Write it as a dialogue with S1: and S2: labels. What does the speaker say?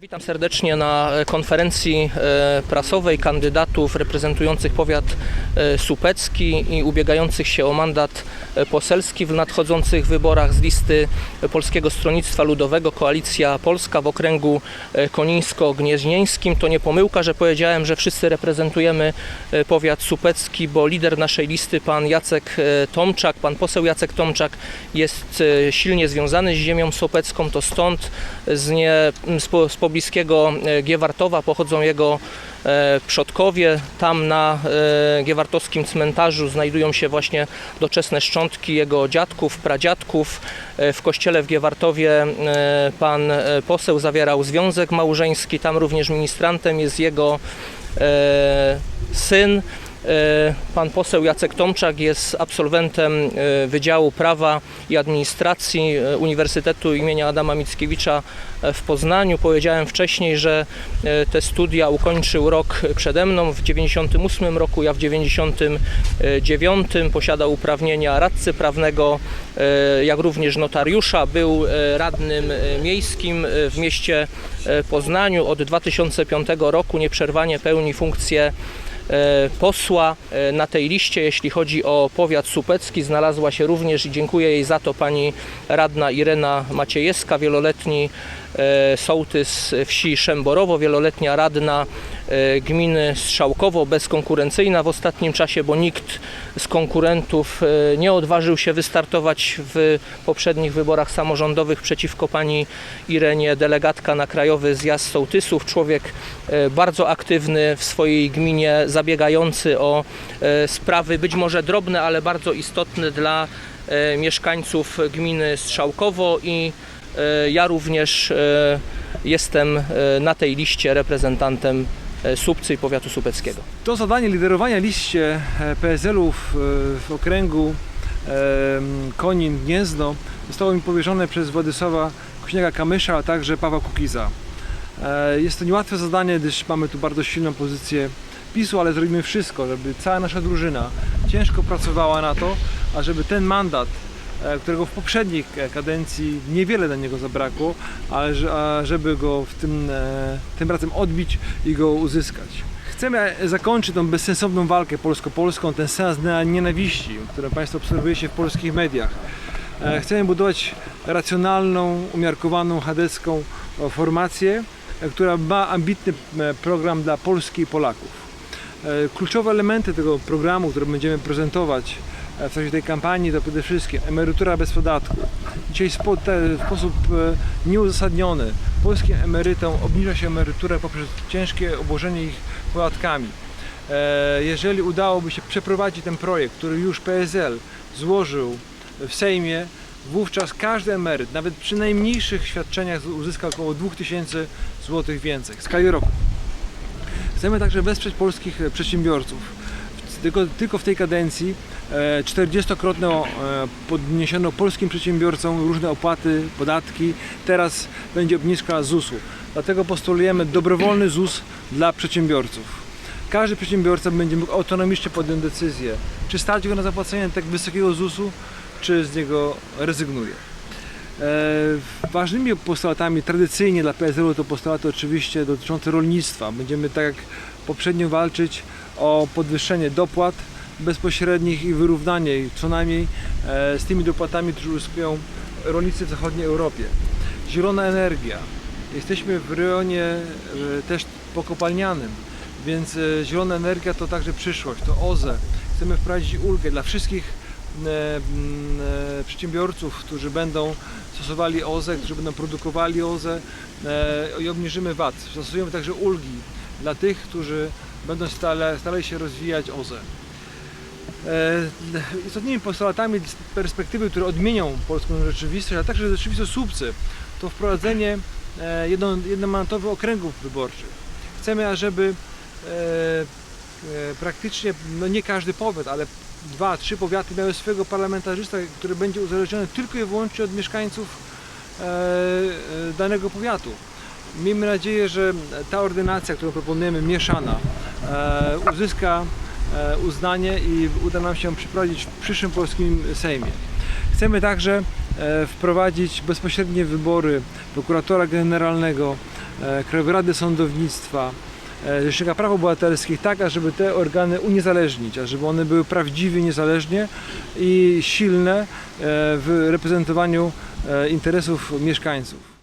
S1: Witam serdecznie na e, konferencji e, prasowej kandydatów reprezentujących powiat e, supecki i ubiegających się o mandat poselski w nadchodzących wyborach z listy Polskiego Stronnictwa Ludowego Koalicja Polska w okręgu konińsko-gnieźnieńskim. To nie pomyłka, że powiedziałem, że wszyscy reprezentujemy powiat supecki, bo lider naszej listy, pan Jacek Tomczak, pan poseł Jacek Tomczak jest silnie związany z ziemią supecką, to stąd z, nie, z, z pobliskiego e, Giewartowa pochodzą jego e, przodkowie. Tam na e, giewartowskim cmentarzu znajdują się właśnie doczesne szczątki jego dziadków, pradziadków. W kościele w Giewartowie pan poseł zawierał związek małżeński, tam również ministrantem jest jego syn. E, Pan poseł Jacek Tomczak jest absolwentem e, Wydziału Prawa i Administracji e, Uniwersytetu imienia Adama Mickiewicza w Poznaniu. Powiedziałem wcześniej, że te studia ukończył rok przede mną w 98 roku, ja w 99. Posiadał uprawnienia radcy prawnego, jak również notariusza. Był radnym miejskim w mieście Poznaniu. Od 2005 roku nieprzerwanie pełni funkcję posła e, na tej liście, jeśli chodzi o powiat supecki, znalazła się również i dziękuję jej za to pani radna Irena Maciejewska, wieloletni e, sołtys wsi Szemborowo, wieloletnia radna e, gminy Strzałkowo, bezkonkurencyjna w ostatnim czasie, bo nikt z konkurentów e, nie odważył się wystartować w poprzednich wyborach samorządowych przeciwko pani Irenie, delegatka na Krajowy Zjazd Sołtysów, człowiek e, bardzo aktywny w swojej gminie, zabiegający o e, sprawy być może drobne, ale bardzo istotne dla e, mieszkańców gminy Strzałkowo i e, ja również e, jestem e, na tej liście reprezentantem e, Słupcy i powiatu supeckiego.
S2: To zadanie liderowania liście e, PSL-u w, w okręgu e, Konin Gniezno zostało mi powierzone przez Władysława Kośniaka-Kamysza, a także Pawła Kukiza. E, Jest to niełatwe zadanie, gdyż mamy tu bardzo silną pozycję PiSu, ale zrobimy wszystko, żeby cała nasza drużyna ciężko pracowała na to, a żeby ten mandat, e, którego w poprzedniej e, kadencji niewiele dla niego zabrakło, ale żeby go w tym, e, tym razem odbić i go uzyskać. Chcemy zakończyć tą bezsensowną walkę polsko-polską, ten sens na nienawiści, który Państwo obserwujecie w polskich mediach. E, Chcemy budować racjonalną, umiarkowaną, chadecką e, formację, e, która ma ambitny e, program dla Polski i Polaków. E, Kluczowe elementy tego programu, które będziemy prezentować e, w tej kampanii, to przede wszystkim emerytura bez podatku. Dzisiaj w sposób e, nieuzasadniony polskim emerytom obniża się emeryturę poprzez ciężkie obłożenie ich podatkami. E, Jeżeli udałoby się przeprowadzić ten projekt, który już PSL złożył w Sejmie, wówczas każdy emeryt, nawet przy najmniejszych świadczeniach uzyska około 2000 zł więcej w skali roku. Chcemy także wesprzeć polskich e, Tylko, tylko w tej kadencji e, 40-krotnie e, podniesiono polskim przedsiębiorcom różne opłaty, podatki. Teraz będzie obniżka ZUS-u. Dlatego postulujemy dobrowolny ZUS dla przedsiębiorców. Każdy przedsiębiorca będzie mógł autonomicznie podjąć decyzję, czy stać go na zapłacenie tak wysokiego ZUS-u, czy z niego rezygnuje. E, Ważnymi postulatami tradycyjnie dla PSL-u to postulaty oczywiście dotyczące rolnictwa. Będziemy tak jak poprzednio walczyć o podwyższenie dopłat bezpośrednich i wyrównanie ich co najmniej e, z tymi dopłatami, które uzyskują rolnicy w zachodniej Europie. Zielona energia. Jesteśmy w rejonie e, też pokopalnianym, więc e, zielona energia to także przyszłość, to OZE. Chcemy wprowadzić ulgę dla wszystkich przedsiębiorców, którzy będą stosowali OZE, którzy będą produkowali OZE i obniżymy VAT. Stosujemy także ulgi dla tych, którzy będą stale, starali się rozwijać OZE. Istotnymi postulatami perspektywy, które odmienią polską rzeczywistość, ale także rzeczywistość słupcy, to wprowadzenie e, jedno, jednomandatowych okręgów wyborczych. Chcemy, ażeby e, e, praktycznie, no nie każdy powiat, ale dwa, trzy powiaty miały swojego parlamentarzysta, który będzie uzależniony tylko i wyłącznie od mieszkańców danego powiatu. Miejmy nadzieję, że ta ordynacja, którą proponujemy, mieszana, e, uzyska e, uznanie i uda nam się przeprowadzić w przyszłym polskim Sejmie. Chcemy także e, wprowadzić bezpośrednie wybory prokuratora generalnego, Krajowej Rady Sądownictwa, Rzecznika Praw Obywatelskich, tak ażeby te organy uniezależnić, ażeby one były prawdziwie niezależnie i silne w reprezentowaniu interesów mieszkańców.